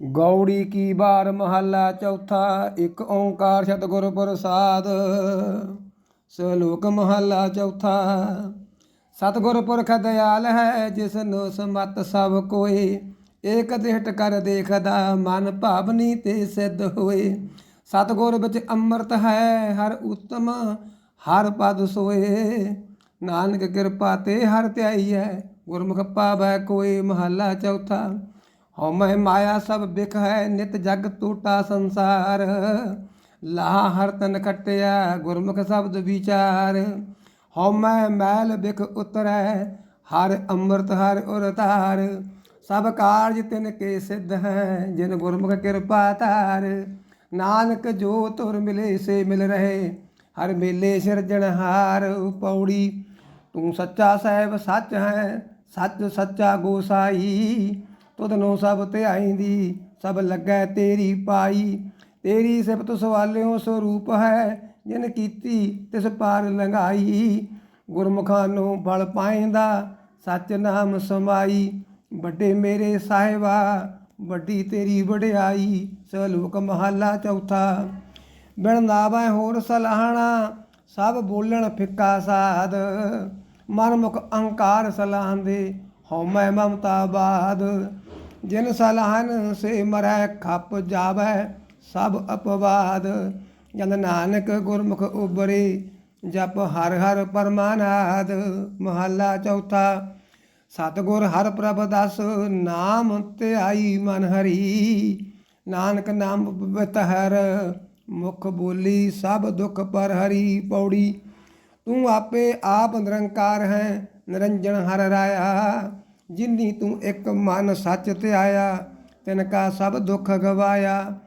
ਗੌੜੀ ਕੀ ਬਾਰ ਮਹੱਲਾ ਚੌਥਾ, ਇੱਕ ਓੰਕਾਰ ਸਤਿਗੁਰ ਪ੍ਰਸਾਦ। ਸ਼ਲੋਕ ਮਹੱਲਾ ਚੌਥਾ, ਸਤਿਗੁਰ ਪੁਰਖ ਦਿਆਲ ਹੈ ਜਿਸਨੂੰ ਸਮਤ ਸਭ ਕੋਏ। ਏਕ ਦਿਹਟ ਕਰ ਦੇਖਦਾ, ਮਨ ਭਾਵਨੀ ਤੇ ਸਿੱਧ ਹੋਏ। ਸਤਿਗੁਰ ਵਿੱਚ ਅੰਮ੍ਰਿਤ ਹੈ, ਹਰ ਉਤਮ, ਹਰ ਪਦ ਸੋਏ। ਨਾਨਕ ਕਿਰਪਾ ਤੇ ਹਰ ਧਿਆਈ ਹੈ, ਗੁਰਮੁਖ ਪਾਵੈ ਕੋਈ ਮਹੱਲਾ ਚੌਥਾ। ਹਉ ਮੈਂ ਮਾਇਆ ਸਭ ਬਿਖ ਹੈ, ਨਿਤ ਜਗ ਟੂਟਾ ਸੰਸਾਰ। ਲਾਹ ਹਰ ਤਨ ਖਟਿਆ, ਗੁਰਮੁਖ ਸ਼ਬਦ ਵਿਚਾਰ। ਹਉ ਮੈਂ ਮੈਲ ਬਿਖ ਉਤਰੈ, ਹਰ ਅੰਮ੍ਰਿਤ ਹਰ ਉਰਤਾਰ। ਸਭ ਕਾਰਜ ਤਿਨ ਕੇ ਸਿੱਧ ਹੈ, ਜਿਨ ਗੁਰਮੁਖ ਕਿਰਪਾ ਧਾਰ। ਨਾਨਕ ਜੋ ਤੁਰ ਮਿਲੇ, ਸੇ ਮਿਲ ਰਹੇ। ਹਰ ਮੇਲੇ ਸਿਰਜਣਹਾਰ ਪੌੜੀ। ਤੂੰ ਸੱਚਾ ਸਾਹਿਬ ਸੱਚ ਹੈ, ਸੱਚ ਸੱਚਾ ਗੋਸਾਈ ਤੁਧਨੋਂ ਸਭ ਧਿਆਈਂਦੀ, ਸਭ ਲੱਗੈ ਤੇਰੀ ਪਾਈ। ਤੇਰੀ ਸਿਫਤ ਸਵਾਲਿਓ ਸਰੂਪ ਹੈ, ਜਿਨ ਕੀਤੀ ਤਿਸ ਪਾਰ ਲੰਘਾਈ। ਗੁਰਮੁਖਾਂ ਨੂੰ ਬਲ ਪਾਇੰਦਾ ਸੱਚ ਨਾਮ ਸਮਾਈ। ਵੱਡੇ ਮੇਰੇ ਸਾਹਿਬਾ, ਵੱਡੀ ਤੇਰੀ ਵਡਿਆਈ। ਸਲੋਕ ਮਹੱਲਾ ਚੌਥਾ। ਬਿਨ ਨਾਵੈ ਹੋਰ ਸਲਾਹਣਾ, ਸਭ ਬੋਲਣ ਫਿੱਕਾ ਸਾਧ। ਮਨ ਮੁਖ ਅਹੰਕਾਰ ਸਲਾਹੰਦੇ, ਹਉਮੈ ਮਮਤਾ ਬਾਦ ਜਿਨ ਸਲਾਹਨ ਸੇ ਮਰੈ ਖੱਪ ਜਾਵੈ ਸਭ ਅਪਵਾਦ। ਜਨ ਨਾਨਕ ਗੁਰਮੁਖ ਉਬਰੇ, ਜਪ ਹਰ ਹਰ ਪਰਮਾਨਾਦ। ਮਹੱਲਾ ਚੌਥਾ, ਸਤਿਗੁਰ ਹਰ ਪ੍ਰਭ ਦਸ, ਨਾਮ ਧਿਆਈ ਮਨ ਹਰੀ। ਨਾਨਕ ਨਾਮ ਪਵਿੱਤ ਹਰ ਮੁਖ ਬੋਲੀ ਸਭ ਦੁਖ ਪਰ ਹਰੀ ਪੌੜੀ। ਤੂੰ ਆਪੇ ਆਪ ਨਿਰੰਕਾਰ ਹੈ, ਨਿਰੰਜਨ ਹਰ ਰਾਇਆ। ਜਿੰਨੀ ਤੂੰ ਇੱਕ ਮਨ ਸੱਚ ਧਿਆਇਆ ਤਿਨ ਕਾ ਸਭ ਦੁੱਖ ਗਵਾਇਆ।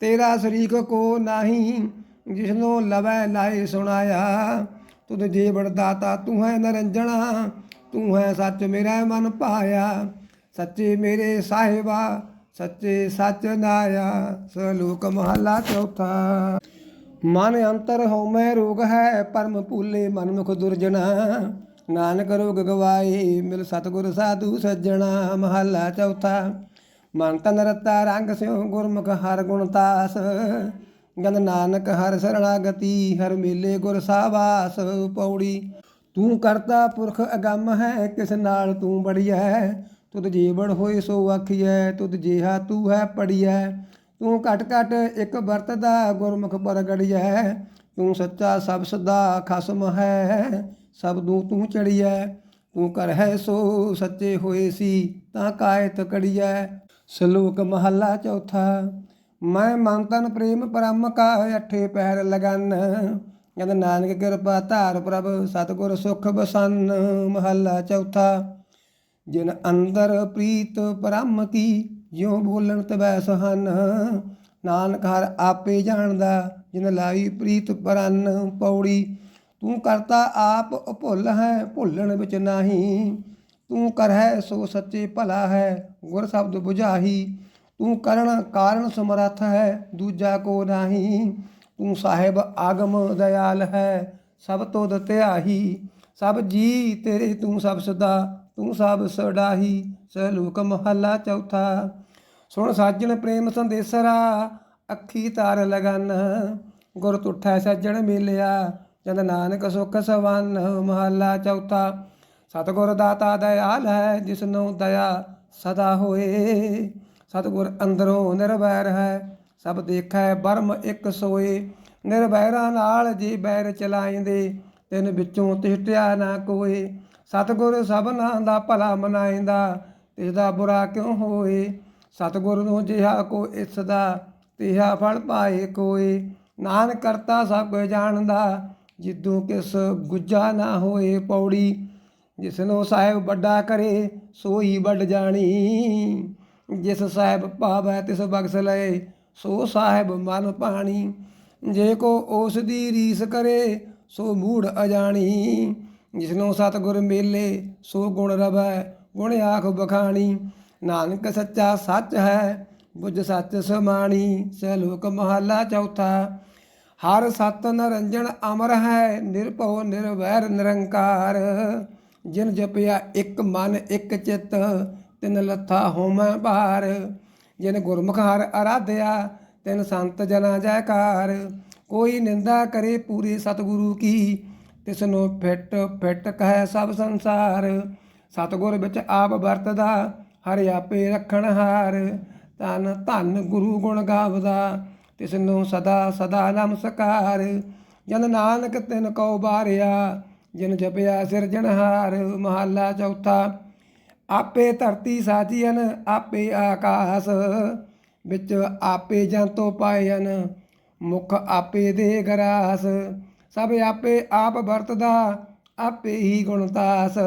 ਤੇਰਾ ਸ਼ਰੀਕ ਕੋ ਨਹੀਂ, ਜਿਸਨੂੰ ਲਵੈ ਲਾਏ ਸੁਣਾਇਆ। ਤੁਧ ਜੀਵਨ ਦਾਤਾ, ਤੂੰ ਹੈ ਨਰੰਜਣਾ, ਤੂੰ ਹੈ ਸੱਚ ਮੇਰਾ ਮਨ ਪਾਇਆ। ਸੱਚੇ ਮੇਰੇ ਸਾਹਿਬਾ, ਸੱਚੇ ਸੱਚ ਨਾਇਆ। ਸਲੋਕ ਮਹੱਲਾ ਚੌਥਾ। ਮਨ ਅੰਤਰ ਹੋਮੈ ਰੋਗ ਹੈ, ਪਰਮ ਭੂਲੇ ਮਨ ਮੁਖ ਦੁਰਜਣਾ। ਨਾਨਕ ਰੋਗ ਗਵਾਏ, ਮਿਲ ਸਤਗੁਰ ਸਾਧੂ ਸੱਜਣਾ, ਮਹੱਲਾ ਚੌਥਾ। ਮਨ ਤਨ ਰਤਾ, ਰੰਗ ਸਿਉ, ਗੁਰਮੁਖ ਹਰ ਗੁਣ ਤਾਸ। ਗੰਦ ਨਾਨਕ ਹਰ ਸਰਣਾਗਤੀ, ਹਰ ਮੇਲੇ ਗੁਰ ਸਾਵਾਸ। ਪੌੜੀ, ਤੂੰ ਕਰਤਾ ਪੁਰਖ ਅਗੰਮ ਹੈ, ਕਿਸ ਨਾਲ ਤੂੰ ਬੜੀਐ? ਤੁਧ ਜੀਵਨ ਹੋਏ ਸੋ ਆਖੀਐ, ਤੁਧ ਜੀਹਾ ਤੂੰ ਹੈ ਪੜੀਐ। ਤੂੰ ਘਟ ਘਟ ਇੱਕ ਵਰਤਦਾ, ਗੁਰਮੁਖ ਪ੍ਰਗੜੀਐ ਤੂੰ ਸੱਚਾ ਸਭ ਸਦਾ ਖਸਮ ਹੈ। ਸਭ ਨੂੰ ਤੂੰ ਚੜੀਐ ਤੂੰ ਕਰ ਹੈ ਸੋ ਸੱਚੇ ਹੋਏ ਸੀ, ਤਾਂ ਕਾਇਤ ਕੜੀਐ। ਸ਼ਲੋਕ ਮਹੱਲਾ ਚੌਥਾ, ਮੈਂ ਮਨ ਤਨ ਪ੍ਰੇਮ ਪਰਮ ਕਾ ਅਠੇ ਪੈਰ ਲਗਨ। ਕਹਿੰਦਾ, ਨਾਨਕ ਕਿਰਪਾ ਧਾਰ ਪ੍ਰਭ, ਸਤਗੁਰ ਸੁਖ ਬਸਨ। ਮਹੱਲਾ ਚੌਥਾ, ਜਿਨ ਅੰਦਰ ਪ੍ਰੀਤ ਪਰਮ ਕੀ, ਜਿਉ ਬੋਲਣ ਤਵੈ ਸਹਨ ਨਾਨਕ ਹਰ ਆਪੇ ਜਾਣਦਾ, ਜਿਨ ਲਾਈ ਪ੍ਰੀਤ ਪਰਨ ਪੌੜੀ। ਤੂੰ ਕਰਤਾ ਆਪ ਭੁੱਲ ਹੈ, ਭੁੱਲਣ ਵਿੱਚ ਨਹੀਂ। ਤੂੰ ਕਰਹਿ ਸੋ ਸੱਚੇ ਭਲਾ ਹੈ, ਗੁਰ ਸ਼ਬਦ 부ਝਾਹੀ ਤੂੰ ਕਰਨ ਕਾਰਨ ਸਮਰੱਥ ਹੈ, ਦੂਜਾ ਕੋ ਨਹੀਂ। ਤੂੰ ਸਾਹਿਬ ਆਗਮ ਦਇਆਲ ਹੈ, ਸਭ ਤੋਂ ਦਤਿਆਹੀ ਸਭ ਜੀ ਤੇਰੇ ਤੂੰ ਸਭ ਸਦਾ, ਤੂੰ ਸਭ ਸੜਾਹੀ। ਸਲੋਕ ਮਹੱਲਾ ਚੌਥਾ। ਸੁਣ ਸਾਜਣ ਪ੍ਰੇਮ ਸੰਦੇਸਰਾ, ਅੱਖੀ ਤਾਰ ਲਗਨ। ਗੁਰ ਤੁਠੈ ਸੱਜਣ ਮਿਲਿਆ ਜਨ ਨਾਨਕ ਸੁਖ ਸਵਨ, ਮਹੱਲਾ ਚੌਥਾ। ਸਤਿਗੁਰ ਦਾਤਾ ਦਇਆਲ ਹੈ, ਜਿਸਨੂੰ ਦਇਆ ਸਦਾ ਹੋਏ। ਸਤਿਗੁਰ ਅੰਦਰੋਂ ਨਿਰਵੈਰ ਹੈ, ਸਭ ਦੇਖੈ ਬਰਮ ਇੱਕ ਸੋਏ। ਨਿਰਵੈਰਾਂ ਨਾਲ ਜੀ ਬੈਰ ਚਲਾਇਂਦੇ, ਤਿੰਨ ਵਿੱਚੋਂ ਤਿਸ਼ਟਿਆ ਨਾ ਕੋਏ। ਸਤਿਗੁਰ ਸਭਨਾਂ ਦਾ ਭਲਾ ਮਨਾਇਂਦਾ ਤਿਸ ਦਾ ਬੁਰਾ ਕਿਉ ਹੋਏ? ਸਤਿਗੁਰ ਨੂੰ ਜਿਹਾ ਕੋ ਇਸ ਦਾ ਤਿਹਾ ਫਲ ਪਾਏ ਕੋਏ। ਨਾਨਕ ਕਰਤਾ ਸਭ ਕੁਝ ਜਾਣਦਾ ਜਿੱਦੋਂ ਕਿਸ ਗੁੱਜਾ ਨਾ ਹੋਏ ਪੌੜੀ ਜਿਸਨੋ ਸਾਹਿਬ ਵੱਡਾ ਕਰੇ ਸੋਈ ਵੱਡ ਜਾਣੀ। ਜਿਸ ਸਾਹਿਬ ਭਾਵੈ ਤਿਸ ਬਖਸ਼ ਲਏ, ਸੋ ਸਾਹਿਬ ਮਨ ਪਾਣੀ ਜੇ ਕੋ ਉਸ ਦੀ ਰੀਸ ਕਰੇ, ਸੋ ਮੂੜ ਅਜਾਣੀ। ਜਿਸਨੂੰ ਸਤਿਗੁਰ ਮੇਲੇ, ਸੋ ਗੁਣ ਰਵੈ, ਗੁਣ ਆਖ ਬਖਾਣੀ ਨਾਨਕ ਸੱਚਾ ਸੱਚ ਹੈ, ਬੁੱਝ ਸੱਚ ਸਮਾਣੀ। ਸਲੋਕ ਮਹੱਲਾ ਚੌਥਾ ਹਰ ਸਤ ਨਰੰਜਨ ਅਮਰ ਹੈ, ਨਿਰਭਉ ਨਿਰਵੈਰ ਨਿਰੰਕਾਰ। ਜਿਨ ਜਪਿਆ ਇੱਕ ਮਨ ਇੱਕ ਚਿੱਤ, ਤਿਨ ਲੱਥਾ ਹੋਮੈ ਬਾਰ ਜਿਨ ਗੁਰਮੁਖ ਹਰ ਅਰਾਧਿਆ, ਤਿਨ ਸੰਤ ਜਨਾ ਜੈਕਾਰ। ਕੋਈ ਨਿੰਦਾ ਕਰੇ ਪੂਰੇ ਸਤਿਗੁਰੂ ਕੀ, ਤਿਸਨੂੰ ਫਿੱਟ ਫਿੱਟ ਕਹੈ ਸਭ ਸੰਸਾਰ। ਸਤਿਗੁਰ ਵਿੱਚ ਆਪ ਵਰਤਦਾ, ਹਰਿ ਆਪੇ ਰੱਖਣ ਹਾਰ। ਤਨ ਧੰਨ ਗੁਰੂ ਗੁਣ ਗਾਵਦਾ ਤਿਸਨੂੰ ਸਦਾ ਸਦਾ ਨਮਸਕਾਰ ਜਨ ਨਾਨਕ ਤਿਨ ਕਉ ਬਾਰਿਆ, ਜਿਨ ਜਪਿਆ ਸਿਰਜਣਹਾਰ ਮਹੱਲਾ ਚੌਥਾ, ਆਪੇ ਧਰਤੀ ਸਾਜੀਨ ਆਪੇ ਆਕਾਸ। ਵਿੱਚ ਆਪੇ ਜੰਤੋ ਪਾਇਨ ਮੁਖ ਆਪੇ ਦੇ ਗਰਾਸ। ਸਭ ਆਪੇ ਆਪ ਵਰਤਦਾ, ਆਪੇ ਹੀ ਗੁਣਤਾਸ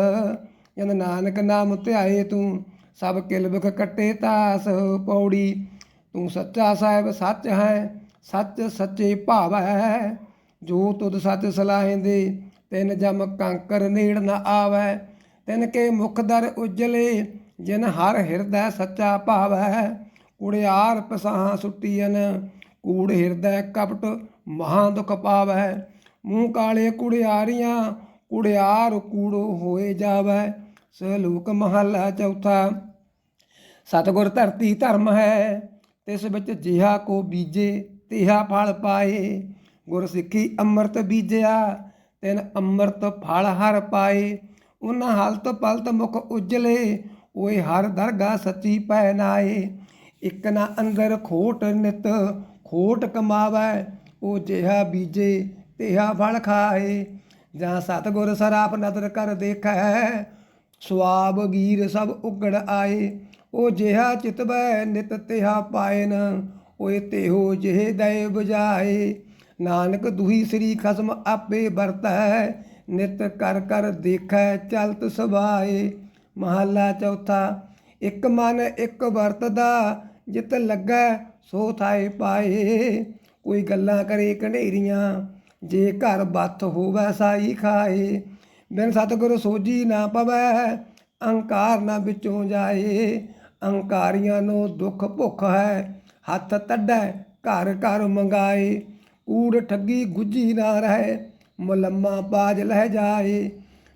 ਜਨ ਨਾਨਕ ਨਾਮ ਧਿਆਏ ਤੂੰ, ਸਭ ਕਿਲਬਖ ਕੱਟੇ ਤਾਸ। ਪੌੜੀ ਤੂੰ ਸੱਚਾ ਸਾਹਿਬ ਸੱਚ ਹੈ, ਸੱਚ ਸੱਚੇ ਭਾਵੈ ਜੋ ਤੁਧ ਸੱਚ ਸਲਾਹਿੰਦੇ, ਤਿਨ ਜਮ ਕੰਕਰ ਨੇੜ ਨ ਆਵੈ। ਤਿਨ ਕੇ ਮੁਖ ਦਰ ਉਜਲੇ, ਜਿਨ ਹਰ ਹਿਰਦੈ ਸੱਚਾ ਭਾਵੈ ਕੁੜਿਆਰ ਪਸਾਹ ਸੁੱਟੀਨ ਕੂੜ ਹਿਰਦੈ ਕਪਟ ਮਹਾ ਦੁਖ ਪਾਵੈ। ਮੂੰਹ ਕਾਲੇ ਕੁੜਿਆਰੀਆਂ ਕੁੜਿਆਰ ਕੂੜੋ ਹੋਏ ਜਾਵੈ। ਸਲੋਕ ਮਹੱਲਾ ਚੌਥਾ, ਸਤਿਗੁਰ ਧਰਤੀ ਧਰਮ ਹੈ। ਤਿਸ ਵਿੱਚ ਜਿਹਾ ਕੋ ਬੀਜੇ, ਤਿਹਾ ਫਲ ਪਾਏ। ਗੁਰ ਸਿੱਖੀ ਅੰਮ੍ਰਿਤ ਬੀਜਿਆ, ਤਿਨ ਅੰਮ੍ਰਿਤ ਫਲ ਹਰ ਪਾਏ। ਉਹਨਾਂ ਹਲਤ ਪਲਤ ਮੁਖ ਉਜਲੇ, ਓਏ ਹਰ ਦਰਗਾ ਸੱਚੀ ਪੈ ਨਾਏ। ਇਕ ਨਾ ਅੰਦਰ ਖੋਟ ਨਿਤ, ਖੋਟ ਕਮਾਵੈ ਉਹ ਜਿਹਾ ਬੀਜੇ, ਤਿਹਾ ਫਲ ਖਾਏ। ਜਾਂ ਸਤਿਗੁਰ ਸਰਾਪ ਨਦਰ ਕਰ ਦੇਖੈ ਸਵਾਬ ਗੀਰ ਸਭ ਉਗੜ ਆਏ। ਉਹ ਜਿਹਾ ਚਿਤਵੈ ਨਿਤ ਤਿਹਾ ਪਾਇਨ, ਓਏ ਤੇਹੋ ਜਿਹੇ ਦਇ 부ਜਾਏ। ਨਾਨਕ ਦੁਹੀ ਸ੍ਰੀ ਖਸਮ ਆਪੇ ਵਰਤੈ, ਨਿਤ ਕਰ ਕਰ ਦੇਖੈ ਚਲਤ ਸੁਭਾਏ। ਮਹੱਲਾ ਚੌਥਾ, ਇੱਕ ਮਨ ਇੱਕ ਵਰਤਦਾ, ਜਿਤ ਲੱਗੈ ਸੋ ਥਾਏ ਪਾਏ। ਕੋਈ ਗੱਲਾਂ ਕਰੇ ਘਨੇਰੀਆਂ, ਜੇ ਘਰ ਬੱਤ ਹੋਵੇ ਸਾਈ ਖਾਏ। ਬਿਨ ਸਤਿਗੁਰ ਸੋਜੀ ਨਾ ਪਵੈ, ਅਹੰਕਾਰ ਨਾ ਵਿੱਚੋਂ ਜਾਏ। ਅਹੰਕਾਰੀਆਂ ਨੂੰ ਦੁੱਖ ਭੁੱਖ ਹੈ, ਹੱਥ ਤੱਡੈ ਘਰ ਘਰ ਮੰਗਾਏ, ਕੂੜ ਠੱਗੀ ਗੁੱਜੀ ਨਾ ਰਹੇ, ਮਲੰਮਾ ਬਾਜ ਲਹਿ ਜਾਏ,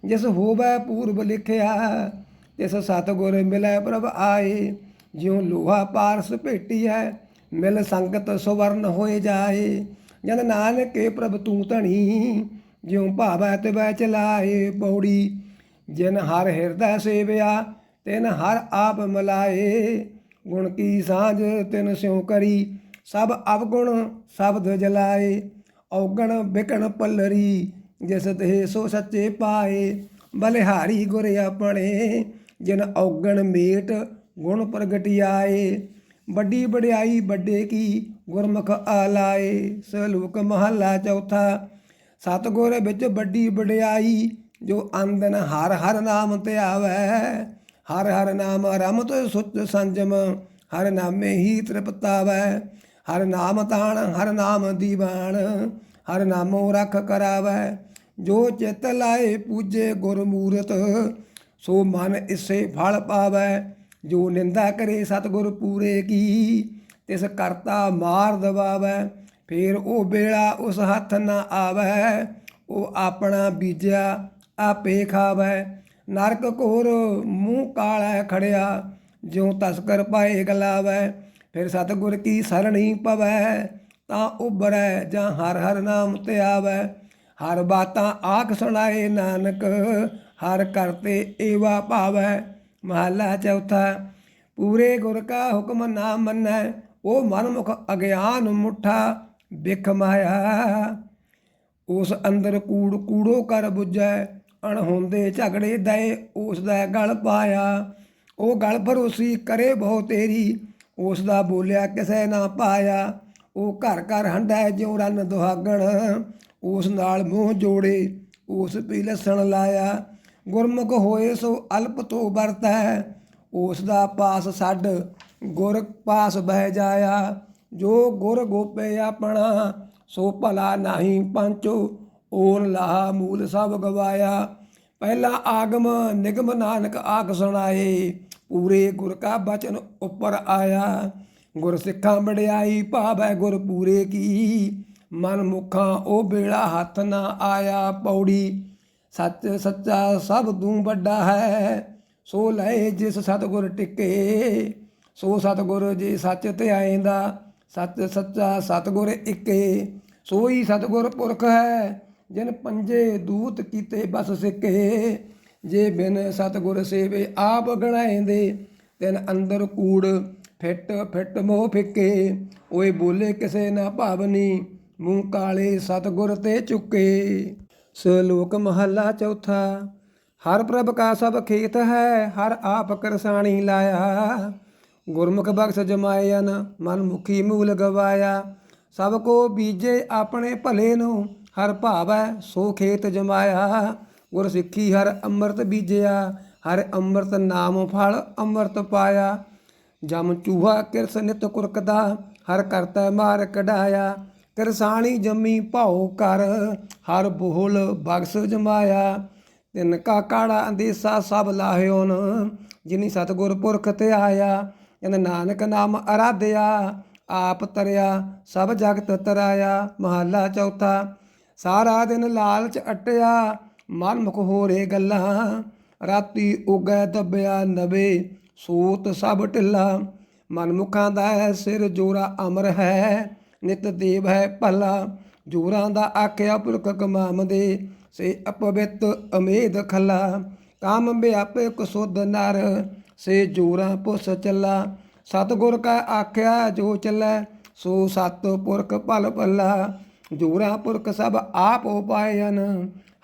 ਜਿਸ ਹੋਵੇ ਪੂਰਬ ਲਿਖਿਆ, ਤਿਸ ਸਤਿਗੁਰ ਮਿਲੈ ਪ੍ਰਭ ਆਏ, ਜਿਉ ਲੋਹਾ ਪਾਰਸ ਭੇਟੀ ਹੈ ਮਿਲ ਸੰਗਤ ਸੁਵਰਨ ਹੋਏ ਜਾਏ, ਜਨ ਨਾਨਕੇ ਪ੍ਰਭ ਤੂੰ ਧਣੀ, ਜਿਉ ਭਾਵੈ ਤੇ ਵੈ ਚਲਾਏ, ਪੌੜੀ, ਜਿਨ ਹਰ ਹਿਰਦੈ ਸੇਵਿਆ ਤਿਨ ਹਰ ਆਪ ਮਲਾਏ, ਗੁਣ ਕੀ ਸਾਂਝ ਤਿਨ ਸਿਉ ਕਰੀ। ਸਭ ਅਵਗੁਣ ਸ਼ਬਦ ਜਲਾਏ, ਔਗਣ ਬਿਕਣ ਪੱਲਰੀ, ਜਿਸ ਤੇ ਸੋ ਸੱਚੇ ਪਾਏ। ਬਲਿਹਾਰੀ ਗੁਰ ਆਪਣੇ, ਜਿਨ ਔਗਣ ਮੇਟ ਗੁਣ ਪ੍ਰਗਟਿਆਏ। ਵੱਡੀ ਵਡਿਆਈ ਵੱਡੇ ਕੀ ਗੁਰਮੁਖ ਆਲਾਏ। ਸਲੋਕ ਮਹੱਲਾ ਚੌਥਾ, ਸਤਗੁਰ ਵਿੱਚ ਵੱਡੀ ਵਡਿਆਈ, ਜੋ ਅੰਦਨ ਹਰ ਹਰ ਨਾਮ ਤੇ ਆਵੈ। ਹਰ ਹਰ ਨਾਮ ਰਮਤ ਸੁਚ ਸੰਜਮ, ਹਰ ਨਾਮੇ ਹੀ ਤ੍ਰਿਪਤਾਵੈ। ਹਰ ਨਾਮ ਤਾਣ, ਹਰ ਨਾਮ ਦੀਵਾਨ ਹਰ ਨਾਮੋ ਰਖ ਕਰਾਵੈ। ਜੋ ਚਿਤ ਲਾਏ ਪੂਜੇ ਗੁਰ ਮੂਰਤ, ਸੋ ਮਨ ਇਸੇ ਫਲ ਪਾਵੈ। ਜੋ ਨਿੰਦਾ ਕਰੇ ਸਤਗੁਰ ਪੂਰੇ ਕੀ, ਤਿਸ ਕਰਤਾ ਮਾਰ ਦਵਾਵੈ। ਫੇਰ ਉਹ ਬੇੜਾ ਉਸ ਹੱਥ ਨਾ ਆਵੈ, ਉਹ ਆਪਣਾ ਬੀਜਿਆ ਆਪੇ ਖਾਵੈ। ਨਰਕ ਘੋਰ ਮੂੰਹ ਕਾਲਾ ਖੜਿਆ, ਜਿਉ ਤਸਕਰ ਪਾਏ ਗਲਾਵੈ, ਫਿਰ ਸਤਗੁਰ ਕੀ ਸਰਣੀ ਪਵੈ, ਤਾਂ ਉਬਰੈ ਜਾਂ ਹਰ ਹਰ ਨਾਮ ਤੇ ਆਵੈ। ਹਰ ਬਾਤਾਂ ਆਖ ਸੁਣਾਏ ਨਾਨਕ, ਹਰ ਕਰਤੇ ਏਵਾ ਭਾਵੈ। ਮਹਲਾ ਚੌਥਾ, ਪੂਰੇ ਗੁਰ ਕਾ ਹੁਕਮ ਨਾ ਮੰਨੈ ਉਹ ਮਨਮੁਖ ਅਗਿਆਨ ਮੁੱਠਾ ਬਿਖ ਮਾਇਆ। ਉਸ ਅੰਦਰ ਕੂੜ ਕੂੜੋ ਕਰ 부ਜੈ ਅਣਹੋਂਦੇ ਝਗੜੇ ਦਏ ਉਸ ਦਾ ਗਲ ਪਾਇਆ। ਉਹ ਗਲ ਭਰੋਸੀ ਕਰੇ ਬਹੁ ਤੇਰੀ, ਉਸ ਦਾ ਬੋਲਿਆ ਕਿਸੇ ਨਾ ਪਾਇਆ। ਉਹ ਘਰ ਘਰ ਹੰਡਾ ਜਿਉ ਰਨ ਦੁਹਾਗਣ, ਉਸ ਨਾਲ ਮੂੰਹ ਜੋੜੇ, ਉਸ ਪੀ ਲਸਣ ਲਾਇਆ। ਗੁਰਮੁਖ ਹੋਏ ਸੋ ਅਲਪ ਤੋਂ ਵਰਤੈ, ਉਸ ਦਾ ਪਾਸ ਛੱਡ ਗੁਰ ਪਾਸ ਬਹਿ ਜਾਇਆ। ਜੋ ਗੁਰ ਗੋਪੇ ਆਪਣਾ, ਸੋ ਭਲਾ ਨਹੀਂ ਪੰਚੋ ਓਨ ਲਾਹਾ ਮੂਲ ਸਭ ਗਵਾਇਆ। ਪਹਿਲਾ ਆਗਮ ਨਿਗਮ ਨਾਨਕ ਆਖ ਸੁਣਾਏ। ਪੂਰੇ ਗੁਰ ਕਾ ਬਚਨ ਉੱਪਰ ਆਇਆ। ਗੁਰ ਸਿੱਖਾਂ ਵਡਿਆਈ ਭਾਵੈ ਗੁਰ ਪੂਰੇ ਕੀ। ਮਨ ਮੁਖਾਂ ਉਹ ਬੇੜਾ ਹੱਥ ਨਾ ਆਇਆ ਪੌੜੀ। ਸੱਚ ਸੱਚਾ ਸਭ ਤੂੰ ਵੱਡਾ ਹੈ। ਸੋ ਲਏ ਜਿਸ ਸਤਗੁਰ ਟਿਕੇ। ਸੋ ਸਤਗੁਰ ਜੇ ਸੱਚ ਤੇ ਧਿਆਏਂਦਾ ਸੱਚ ਸੱਚਾ ਸਤਗੁਰ ਇੱਕੇ। ਸੋਈ ਸਤਗੁਰ ਪੁਰਖ ਹੈ। ਜਿਨ ਪੰਜੇ ਦੂਤ ਕੀਤੇ ਬਸ ਸਿੱਕੇ, ਜੇ ਬਿਨ ਸਤਗੁਰ ਸੇਵੇ ਆਪ ਗਣਾਏਂਦੇ, ਤਿਨ ਅੰਦਰ ਕੂੜ ਫਿੱਟ ਫਿੱਟ ਮੋਹ ਫਿੱਕੇ, ਓਏ ਬੋਲੇ ਕਿਸੇ ਨਾ ਭਾਵਨੀ, ਮੂੰਹ ਕਾਲੇ ਸਤਗੁਰ ਤੇ ਚੁੱਕੇ। ਸ਼ਲੋਕ ਮਹੱਲਾ ਚੌਥਾ, ਹਰ ਪ੍ਰਭ ਕਾ ਸਭ ਖੇਤ ਹੈ, ਹਰ ਆਪ ਕਰਸਾਣੀ ਲਾਇਆ। ਗੁਰਮੁਖ ਬਖਸ਼ ਜਮਾਇਨ ਮਨ ਮੁਖੀ ਮੂਲ ਗਵਾਇਆ। ਸਭ ਕੋ ਬੀਜੇ ਆਪਣੇ ਭਲੇ ਨੂੰ ਹਰ ਭਾਵੈ ਸੋ ਖੇਤ ਜਮਾਇਆ, ਗੁਰ ਸਿੱਖੀ ਹਰ ਅੰਮ੍ਰਿਤ ਬੀਜਿਆ, ਹਰ ਅੰਮ੍ਰਿਤ ਨਾਮ ਫਲ ਅੰਮ੍ਰਿਤ ਪਾਇਆ। ਜਮ ਚੂਹਾ ਕਿਰਸ ਨਿਤ ਕੁਰਕਦਾ, ਹਰ ਕਰਤਾ ਮਾਰ ਕਢਾਇਆ। ਕਿਰਸਾਣੀ ਜੰਮੀ ਭਾਉ ਕਰ, ਹਰ ਬੋਲ ਬਖਸ਼ ਜਮਾਇਆ। ਤਿਨ ਕਾ ਕਾੜਾ ਅੰਦੇਸਾ ਸਭ ਲਾਹਿਓਨ ਜਿਨੀ ਸਤਗੁਰ ਪੁਰਖ ਤੇ ਆਇਆ ਜਨ ਨਾਨਕ ਨਾਮ ਅਰਾਧਿਆ, ਆਪ ਤਰਿਆ, ਸਭ ਜਗਤ ਤਰਾਇਆ। ਮਹੱਲਾ ਚੌਥਾ ਸਾਰਾ ਦਿਨ ਲਾਲਚ ਅਟਿਆ ਮਨ ਮੁਖ ਹੋਰੇ ਗੱਲਾਂ। ਰਾਤੀ ਉਗੈ ਦੱਬਿਆ ਨਵੇ, ਸੂਤ ਸਭ ਢਿੱਲਾ। ਮਨ ਮੁਖਾਂ ਦਾ ਹੈ ਸਿਰ ਜੋਰਾ ਅਮਰ ਹੈ, ਨਿਤ ਦੇਵ ਹੈ ਭਲਾ। ਜੋਰਾਂ ਦਾ ਆਖਿਆ ਪੁਰਖ ਕਮਾਮਦੇ, ਸੇ ਅਪਵਿੱਤ ਅਮੇਦ ਖਲਾ। ਕਾਮ ਵਿਆਪੇ ਕੁਸੁਧ ਨਰ, ਸੇ ਜੋਰਾਂ ਪੁਸ ਚੱਲਾ। ਸਤਗੁਰ ਕਾ ਆਖਿਆ ਜੋ ਚੱਲੈ, ਸੋ ਸਤ ਪੁਰਖ ਭਲ ਭੱਲਾ। ਜੋਰਾ ਪੁਰਖ ਸਭ ਆਪ ਉਪਾਇਨ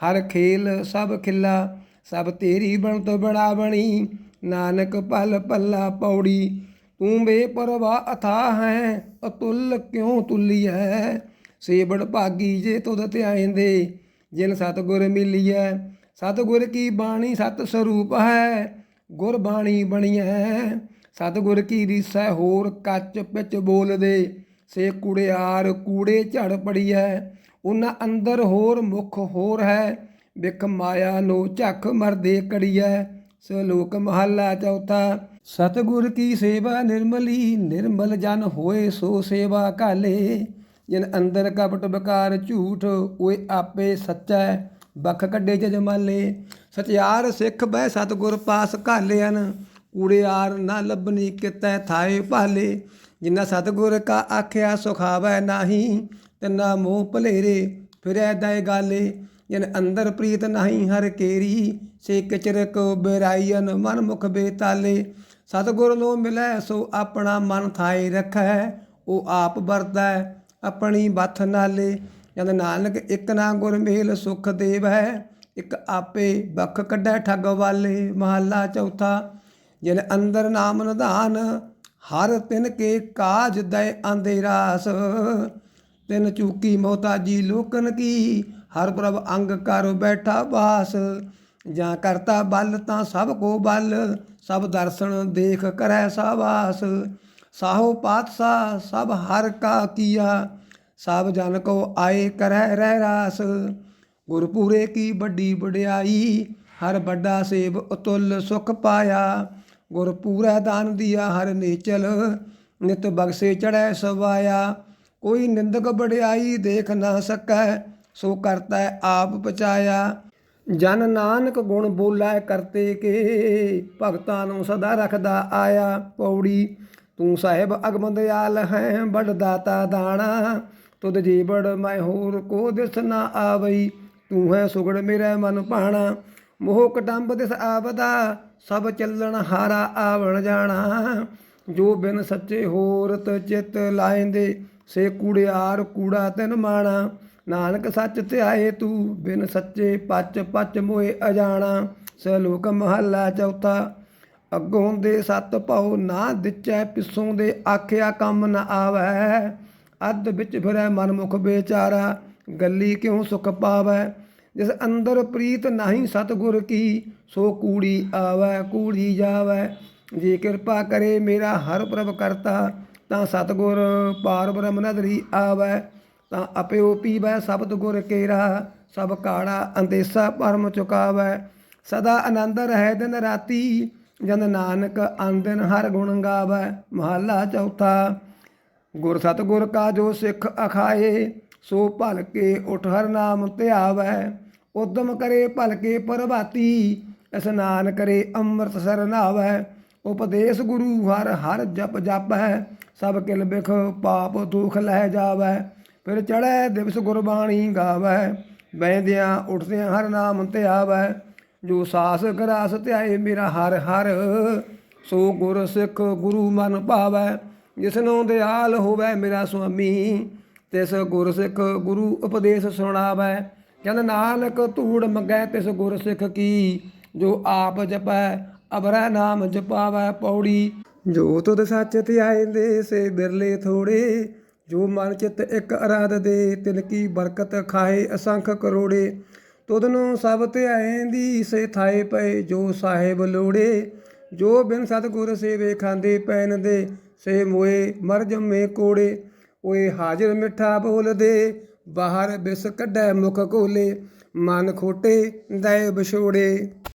ਹਰ ਖੇਲ ਸਭ ਖਿੱਲਾ, ਸਭ ਤੇਰੀ ਬਣਤ ਬਣਾ ਬਣੀ। ਨਾਨਕ ਪਲ ਪੱਲਾ ਪੌੜੀ, ਤੂੰ ਬੇਪਰਵਾ ਅਥਾ ਹੈ, ਅਤੁੱਲ ਕਿਉ ਤੁਲੀਐ? ਸੇਬੜ ਭਾਗੀ ਜੇ ਤੁਧ ਧਿਆਇਂਦੇ, ਜਿਨ ਸਤਗੁਰ ਮਿਲੀਐ। ਸਤਗੁਰ ਕੀ ਬਾਣੀ ਸਤ ਸਰੂਪ ਹੈ, ਗੁਰ ਬਾਣੀ ਬਣੀਐ। ਸਤਗੁਰ ਕੀ ਰੀਸੈ ਹੋਰ ਕੱਚ ਪਿਚ ਬੋਲਦੇ ਸੇ ਕੁੜਿਆਰ, ਕੂੜੇ ਝੜ ਪੜੀ ਹੈ ਉਹਨਾਂ ਅੰਦਰ ਹੋਰ ਮੁਖ ਹੋਰ ਹੈ। ਵਿਖ ਮਾਇਆ ਨੋ ਝੱਖ ਮਰਦੇ ਕੜੀਐ, ਸਲੋਕ ਮਹੱਲਾ ਚੌਥਾ। ਸਤਗੁਰ ਕੀ ਸੇਵਾ ਨਿਰਮਲੀ, ਨਿਰਮਲ ਜਨ ਹੋਏ ਸੋ ਸੇਵਾ ਕਾਲੇ ਜਿਨ ਅੰਦਰ ਕਪਟ ਬਕਾਰ ਝੂਠ ਓਏ ਆਪੇ ਸੱਚਾ, ਬਖ ਕੱਢੇ ਜਜਮਾਲੇ ਸਚਿਆਰ ਸਿੱਖ ਬਹਿ ਸਤਗੁਰ ਪਾਸ ਘਾਲਿਆਨ ਕੂੜਿਆਰ ਨਾ ਲੱਭਨੀ ਕਿਤੈ ਥਾਏ ਭਾਲੇ। ਜਿਨ੍ਹਾਂ ਸਤਗੁਰ ਕਾ ਆਖਿਆ ਸੁਖਾਵੈ ਨਾਹੀ, ਤਿਨਾ ਮੋਹ ਭਲੇਰੇ, ਫਿਰੈ ਦਇ ਗਾਲੇ ਜਿਨ ਅੰਦਰ ਪ੍ਰੀਤ ਨਹੀਂ ਹਰ ਕੇਰੀ, ਸੇ ਕਿਚਰਕ ਬੇਰਾਈਨ ਮਨ ਮੁਖ ਬੇਤਾਲੇ। ਸਤਗੁਰ ਨੂੰ ਮਿਲੈ ਸੋ ਆਪਣਾ ਮਨ ਥਾਏ ਰੱਖੈ, ਉਹ ਆਪ ਵਰਤੈ ਆਪਣੀ ਬਥ ਨਾਲੇ। ਜਦ ਨਾਨਕ ਇੱਕ ਨਾ ਗੁਰ ਮੇਲ ਸੁਖ ਦੇਵੈ, ਇੱਕ ਆਪੇ ਬਖ ਕੱਢੈ ਠੱਗ ਵਾਲੇ। ਮਹੱਲਾ ਚੌਥਾ, ਜਿਨ ਅੰਦਰ ਨਾਮ ਨਿਧਾਨ ਹਰ ਤਿਨ ਕੇ ਕਾਜ ਦਇ ਆਂਦੇ ਰਾਸ ਤਿਨ ਚੂਕੀ ਮੋਤਾਜੀ ਲੋਕਨ ਕੀ, ਹਰ ਪ੍ਰਭ ਅੰਗ ਕਰ ਬੈਠਾ ਬਾਸ ਜਾਂ ਕਰਤਾ ਬਲ ਤਾਂ ਸਭ ਕੋ ਬਲ, ਸਭ ਦਰਸ਼ਨ ਦੇਖ ਕਰੈ ਸਾਵਾਸ। ਸਾਹੋ ਪਾਤਸ਼ਾਹ, ਸਭ ਹਰ ਕਾ ਕੀਆ, ਸਭ ਜਨ ਕੋ ਆਏ ਕਰੈ ਰਹਿ ਰਾਸ। ਗੁਰਪੂਰੇ ਕੀ ਵੱਡੀ ਵਡਿਆਈ, ਹਰ ਵੱਡਾ ਸੇਵ ਅਤੁੱਲ ਸੁਖ ਪਾਇਆ। ਗੁਰਪੂਰਾ ਦਾਨ ਦੀਆ ਹਰ ਨੇਚਲ, ਨਿਤ ਬਖਸ਼ੇ ਚੜੈ ਸਵਾਇਆ। ਕੋਈ ਨਿੰਦਕ ਬੜਿਆਈ ਦੇਖ ਨਾ ਸਕੈ, ਸੋ ਕਰਤਾ ਆਪ ਪਚਾਇਆ। ਜਨ ਨਾਨਕ ਗੁਣ ਬੋਲੇ ਕਰਤੇ ਕੇ, ਭਗਤਾਂ ਨੂੰ ਸਦਾ ਰੱਖਦਾ ਆਇਆ ਪੌੜੀ। ਤੂੰ ਸਾਹਿਬ ਅਗਮ ਦਿਆਲ ਹੈ ਬੜ ਦਾਤਾ ਦਾਣਾ। ਤੁਧ ਜੀਵੜ ਮੈਂ ਹੋਰ ਕੋ ਦਿਸ ਨਾ ਆਵਈ, ਤੂੰ ਹੈ ਸੁਗੜ ਮੇਰੇ ਮਨ ਭਾਣਾ ਮੋਹ ਕਟੰਬ ਦਿਸ ਆਵਦਾ, ਸਭ ਚੱਲਣ ਹਾਰਾ ਆਵਣ ਜਾਣਾ। ਜੋ ਬਿਨ ਸੱਚੇ ਹੋਰਤ ਚਿਤ ਲਾਇੰਦੇ, ਸੇ ਕੂੜਿਆਰ ਕੂੜਾ ਤਿਨ ਮਾਣਾ। ਨਾਨਕ ਸੱਚ ਧਿਆਏ ਤੂੰ, ਬਿਨ ਸੱਚੇ ਪੱਚ ਪੱਚ ਮੋਏ ਅਜਾਣਾ। ਸਲੋਕ ਮਹੱਲਾ ਚੌਥਾ, ਅੱਗੋਂ ਦੇ ਸੱਤ ਭਉ, ਨਾ ਦਿੱਚੈ ਪਿੱਛੋਂ ਦੇ ਆਖਿਆ ਕੰਮ ਨ ਆਵੈ। ਅੱਧ ਵਿੱਚ ਫਿਰੈ ਮਨ ਮੁਖ ਬੇਚਾਰਾ, ਗੱਲੀ ਕਿਉ ਸੁਖ ਪਾਵੈ? ਜਿਸ ਅੰਦਰ ਪ੍ਰੀਤ ਨਹੀਂ ਸਤਗੁਰ ਕੀ, ਸੋ ਕੂੜੀ ਆਵੈ, ਕੂੜੀ ਜਾਵੈ। ਜੇ ਕਿਰਪਾ ਕਰੇ ਮੇਰਾ ਹਰ ਪ੍ਰਭ ਕਰਤਾ, ਤਾਂ ਸਤਗੁਰ ਪਾਰ ਬ੍ਰਹਮ ਨਦਰੀ ਆਵੈ। ਤਾਂ ਅਪਿਓ ਪੀਵੈ ਸ਼ਬਦ ਗੁਰ ਕੇਰਾ, ਸਭ ਕਾੜਾ ਅੰਦੇਸਾ ਪਰਮ ਚੁਕਾਵੈ। ਸਦਾ ਆਨੰਦ ਰਹਿ ਦਿਨ ਰਾਤੀ, ਜਨ ਨਾਨਕ ਆਂਦਨ ਹਰ ਗੁਣ ਗਾਵੈ। ਮਹੱਲਾ ਚੌਥਾ, ਗੁਰ ਸਤਗੁਰ ਕਾ ਜੋ ਸਿੱਖ ਅਖਾਏ, ਸੋ ਭਲ ਕੇ ਉਠ ਹਰ ਨਾਮ ਧਿਆਵੈ। ਉਦਮ ਕਰੇ ਭਲਕੇ ਪ੍ਰਭਾਤੀ, ਇਸਨਾਨ ਕਰੇ ਅੰਮ੍ਰਿਤ ਸਰ ਨਾਵੈ ਉਪਦੇਸ਼ ਗੁਰੂ ਹਰ ਹਰ ਜਪ ਜਪ ਹੈ ਸਭ ਕਿਲ ਬਿਖ ਪਾਪ ਦੁਖ ਲੈ ਜਾਵੈ। ਫਿਰ ਚੜੈ ਦਿਵਸ ਗੁਰਬਾਣੀ ਗਾਵੈ, ਬੈਂਦਿਆਂ ਉਠਦਿਆਂ ਹਰ ਨਾਮ ਧਿਆਵੈ। ਜੋ ਸਾਸ ਗਰਾਸ ਧਿਆਏ ਮੇਰਾ ਹਰ ਹਰ, ਸੋ ਗੁਰ ਸਿੱਖ ਗੁਰੂ ਮਨ ਭਾਵੈ। ਜਿਸਨੂੰ ਦਿਆਲ ਹੋਵੇ ਮੇਰਾ ਸੁਆਮੀ, ਤਿਸ ਗੁਰ ਸਿੱਖ ਗੁਰੂ ਉਪਦੇਸ਼ ਸੁਣਾਵੈ। ਕਹਿੰਦਾ ਨਾਨਕ ਧੂੜ ਮੰਗੈ ਤਿਸ ਗੁਰ ਸਿੱਖ ਕੀ, ਜੋ ਆਪ ਜਪੈ ਅਬਰੈ ਨਾਮ ਜਪਾਵੈ ਪੌੜੀ। ਜੋ ਤੁਧ ਸੱਚ ਧਿਆਏ ਦੇ ਸੇ ਬਿਰਲੇ ਥੋੜੇ। ਜੋ ਮਨ ਚਿਤ ਇੱਕ ਅਰਾਧ ਦੇ ਤਿਨ ਕੀ ਬਰਕਤ ਖਾਏ ਅਸੰਖ ਕਰੋੜੇ। ਤੁਧ ਨੂੰ ਸਭ ਧਿਆਏ ਦੀ ਸੇ ਥਾਏ ਪਏ ਜੋ ਸਾਹਿਬ ਲੋੜੇ। ਜੋ ਬਿਨ ਸਤਿਗੁਰ ਸੇਵੇ ਖਾਂਦੇ ਪੈਨ ਦੇ ਸੇ ਮੋਏ ਮਰ ਜੰਮੇ ਕੋੜੇ। ਓਏ ਹਾਜ਼ਰ ਮਿੱਠਾ ਬੋਲਦੇ ਬਾਹਰ ਬਿਸ ਕੱਢੈ ਮੁਖ ਕੋਲੇ ਮਨ ਖੋਟੇ ਦੈ ਵਿਛੋੜੇ।